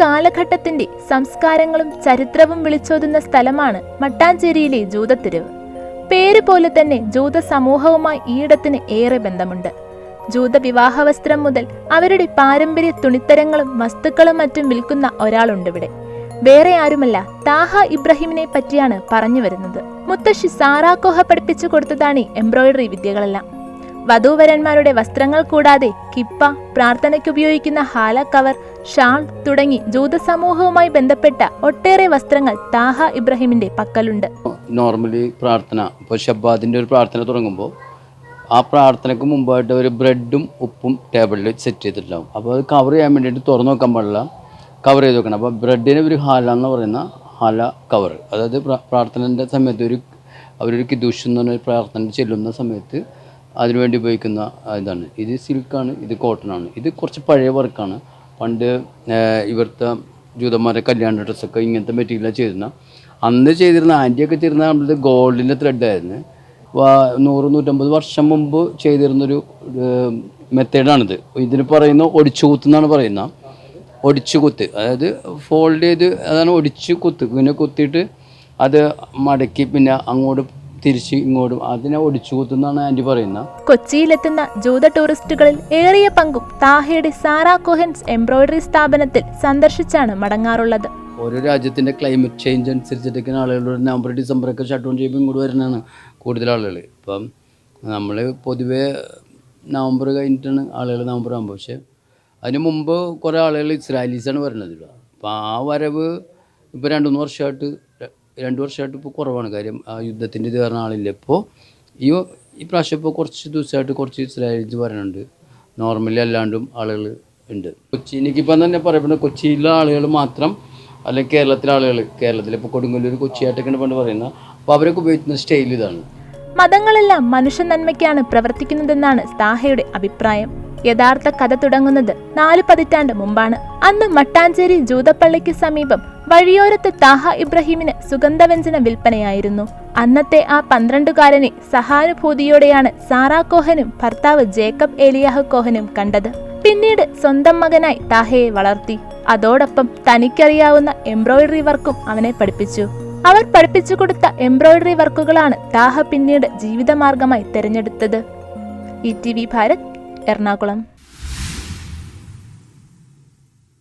കാലഘട്ടത്തിന്റെ സംസ്കാരങ്ങളും ചരിത്രവും വിളിച്ചോതുന്ന സ്ഥലമാണ് മട്ടാഞ്ചേരിയിലെ ജൂതത്തെരുവ്. പേര് പോലെ തന്നെ ജൂത സമൂഹവുമായി ഈയിടത്തിന് ഏറെ ബന്ധമുണ്ട്. ജൂത വിവാഹ വസ്ത്രം മുതൽ അവരുടെ പാരമ്പര്യ തുണിത്തരങ്ങളും വസ്തുക്കളും മറ്റും വിൽക്കുന്ന ഒരാളുണ്ടിവിടെ വേറെ ആരുമല്ല താഹ ഇബ്രാഹിമിനെ പറ്റിയാണ് പറഞ്ഞു വരുന്നത്. മുത്തശ്ശി സാറാ സാറാക്കോഹ പഠിപ്പിച്ചു കൊടുത്തതാണ് എംബ്രോയിഡറി വിദ്യകളെല്ലാം. വധൂവരന്മാരുടെ വസ്ത്രങ്ങൾ കൂടാതെ കിപ്പ പ്രാർത്ഥനയ്ക്കുപയോഗിക്കുന്ന ഹാല കവർ ഷാൾ തുടങ്ങി ജൂതസമൂഹവുമായി ബന്ധപ്പെട്ട ഒട്ടേറെ വസ്ത്രങ്ങൾ താഹ ഇബ്രാഹിമിന്റെ പക്കലുണ്ട്. നോർമലി പ്രാർത്ഥന ഇപ്പോൾ ഷബാദിന്റെ ഒരു പ്രാർത്ഥന തുടങ്ങുമ്പോൾ ആ പ്രാർത്ഥനയ്ക്ക് മുമ്പായിട്ട് ഒരു ബ്രെഡും ഉപ്പും ടേബിളിൽ സെറ്റ് ചെയ്തിട്ടുണ്ടാവും. അപ്പോൾ അത് കവർ ചെയ്യാൻ വേണ്ടിയിട്ട് തുറന്നു നോക്കാൻ പാടില്ല. കവർ ചെയ്ത് വെക്കണം. അപ്പോൾ ബ്രെഡിന് ഒരു ഹാല എന്ന് പറയുന്ന ഹാല കവർ അതായത് പ്രാർത്ഥനന്റെ സമയത്ത് ഒരു അവരൊരു കിദൂഷ് എന്ന് പറഞ്ഞ പ്രാർത്ഥന ചെല്ലുന്ന സമയത്ത് അതിനുവേണ്ടി ഉപയോഗിക്കുന്ന ഇതാണ്. ഇത് സിൽക്കാണ് ഇത് കോട്ടൺ ആണ് ഇത് കുറച്ച് പഴയ വർക്കാണ്. പണ്ട് ഇവിടുത്തെ ജൂതന്മാരെ കല്യാണ ഡ്രസ്സൊക്കെ ഇങ്ങനത്തെ മെറ്റീരിയലാണ് ചെയ്തിരുന്ന. അന്ന് ചെയ്തിരുന്ന ആന്റിയൊക്കെ ചെയ്തിരുന്ന നമ്മളത് ഗോൾഡിന്റെ ത്രെഡായിരുന്നു നൂറ് നൂറ്റമ്പത് വർഷം മുമ്പ് ചെയ്തിരുന്നൊരു മെത്തേഡാണിത്. ഇതിന് പറയുന്ന ഒടിച്ചുകൂത്ത് എന്നാണ് പറയുന്നത് ഒടിച്ചു കുത്ത് അതായത് ഫോൾഡ് ചെയ്ത് അതാണ് ഒടിച്ചു കുത്ത് പിന്നെ കുത്തിയിട്ട് അത് മടക്കി പിന്നെ അങ്ങോട്ട് തിരിച്ച് ഇങ്ങോട്ടും അതിനെ ഒടിച്ചു ആന്റി പറയുന്നത് കൊച്ചിയിലെത്തുന്ന ജൂത ടൂറിസ്റ്റുകളിൽ ഏറിയ പങ്കും താഹയുടെ സാറാ കൊഹൻസ് എംബ്രോയിഡറി സ്ഥാപനത്തിൽ സന്ദർശിച്ചാണ് മടങ്ങാറുള്ളത്. ഓരോ രാജ്യത്തിന്റെ ക്ലൈമറ്റ് ചേഞ്ച് അനുസരിച്ചിട്ടൊക്കെ ആളുകൾ നവംബർ ഡിസംബർ ഡിസംബറൊക്കെ ഷട്ട് ഡൗൺ ചെയ്യുമ്പോൾ ഇങ്ങോട്ട് വരുന്നതാണ് കൂടുതൽ ആളുകൾ ഇപ്പം നമ്മൾ പൊതുവേ നവംബർ കഴിഞ്ഞിട്ടാണ് ആളുകൾ നവംബർ ആകുമ്പോൾ പക്ഷേ അതിന് മുമ്പ് കുറേ ആളുകൾ ഇസ്രായേലീസാണ് വരുന്നത് ഇവിടെ. അപ്പോൾ ആ വരവ് ഇപ്പോൾ രണ്ട് മൂന്ന് വർഷമായിട്ട് രണ്ട് വർഷമായിട്ട് ഇപ്പോൾ കുറവാണ്. കാര്യം ആ യുദ്ധത്തിന്റെ ഇത് കാരണം ആളില്ല? ഇപ്പോൾ ഈ ഈ പ്രാവശ്യം ഇപ്പോൾ കുറച്ച് ദിവസമായിട്ട് കുറച്ച് ഇസ്രായേലീസ് വരുന്നുണ്ട് നോർമലി അല്ലാണ്ടും ആളുകൾ ഉണ്ട്. കൊച്ചി എനിക്കിപ്പം തന്നെ പറയപ്പെടുന്നത് കൊച്ചിയിലെ ആളുകൾ മാത്രം അല്ലെങ്കിൽ കേരളത്തിലെ ആളുകൾ കേരളത്തിൽ ഇപ്പോൾ കൊടുങ്ങല്ലൂർ കൊച്ചിയായിട്ടൊക്കെയാണ് പണ്ട് പറയുന്നത്. അപ്പോൾ അവരൊക്കെ ഉപയോഗിക്കുന്ന സ്റ്റൈൽ ഇതാണ്. മതങ്ങളെല്ലാം മനുഷ്യ നന്മയ്ക്കാണ് പ്രവർത്തിക്കുന്നതെന്നാണ് സ്താഹയുടെ അഭിപ്രായം. യഥാർത്ഥ കഥ തുടങ്ങുന്നത് നാല് പതിറ്റാണ്ട് മുമ്പാണ്. അന്ന് മട്ടാഞ്ചേരി ജൂതപ്പള്ളിക്ക് സമീപം വഴിയോരത്ത് താഹ ഇബ്രാഹിമിന് സുഗന്ധവ്യഞ്ജന വിൽപ്പനയായിരുന്നു. അന്നത്തെ ആ പന്ത്രണ്ടുകാരനെ സഹാനുഭൂതിയോടെയാണ് സാറാ കോഹനും ഭർത്താവ് ജേക്കബ് ഏലിയാഹു കോഹനും കണ്ടത്. പിന്നീട് സ്വന്തം മകനായി താഹയെ വളർത്തി. അതോടൊപ്പം തനിക്കറിയാവുന്ന എംബ്രോയിഡറി വർക്കും അവനെ പഠിപ്പിച്ചു. അവർ പഠിപ്പിച്ചു കൊടുത്ത എംബ്രോയിഡറി വർക്കുകളാണ് താഹ പിന്നീട് ജീവിതമാർഗമായി തിരഞ്ഞെടുത്തത്. E T V Bharat Ernakulam.